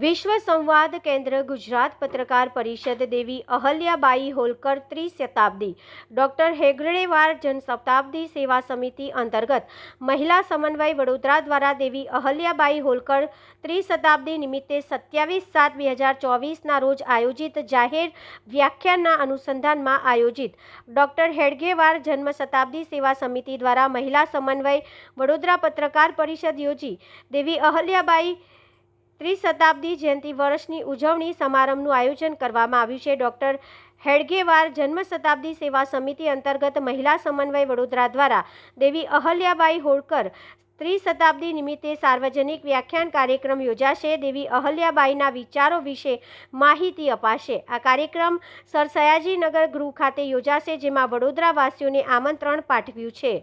વિશ્વ સંવાદ કેન્દ્ર ગુજરાત પત્રકાર પરિષદ દેવી અહલ્યાબાઈ હોલકર ત્રિશતાબ્દી ડોક્ટર હેગડેવાર જનશતાબ્દી સેવા સમિતિ અંતર્ગત મહિલા સમન્વય વડોદરા દ્વારા દેવી અહલ્યાબાઈ હોલકર ત્રિશતાબ્દી નિમિત્તે સત્યાવીસ સાત બે હજાર ચોવીસના રોજ આયોજિત જાહેર વ્યાખ્યાનના અનુસંધાનમાં આયોજિત. ડોક્ટર હેડગેવાર જન્મ શતાબ્દી સેવા સમિતિ દ્વારા મહિલા સમન્વય વડોદરા પત્રકાર પરિષદ યોજી. દેવી અહલ્યાબાઈ ત્રિશતાબ્દી જયંતિ વર્ષની ઉજવણી સમારંભનું આયોજન કરવામાં આવ્યું છે. ડૉક્ટર હેડગેવાર જન્મ શતાબ્દી સેવા સમિતિ અંતર્ગત મહિલા સમન્વય વડોદરા દ્વારા દેવી અહલ્યાબાઈ હોળકર ત્રિશતાબ્દી નિમિત્તે સાર્વજનિક વ્યાખ્યાન કાર્યક્રમ યોજાશે. દેવી અહલ્યાબાઈના વિચારો વિશે માહિતી અપાશે. આ કાર્યક્રમ સર સયાજીનગર ગૃહ ખાતે યોજાશે, જેમાં વડોદરાવાસીઓને આમંત્રણ પાઠવ્યું છે.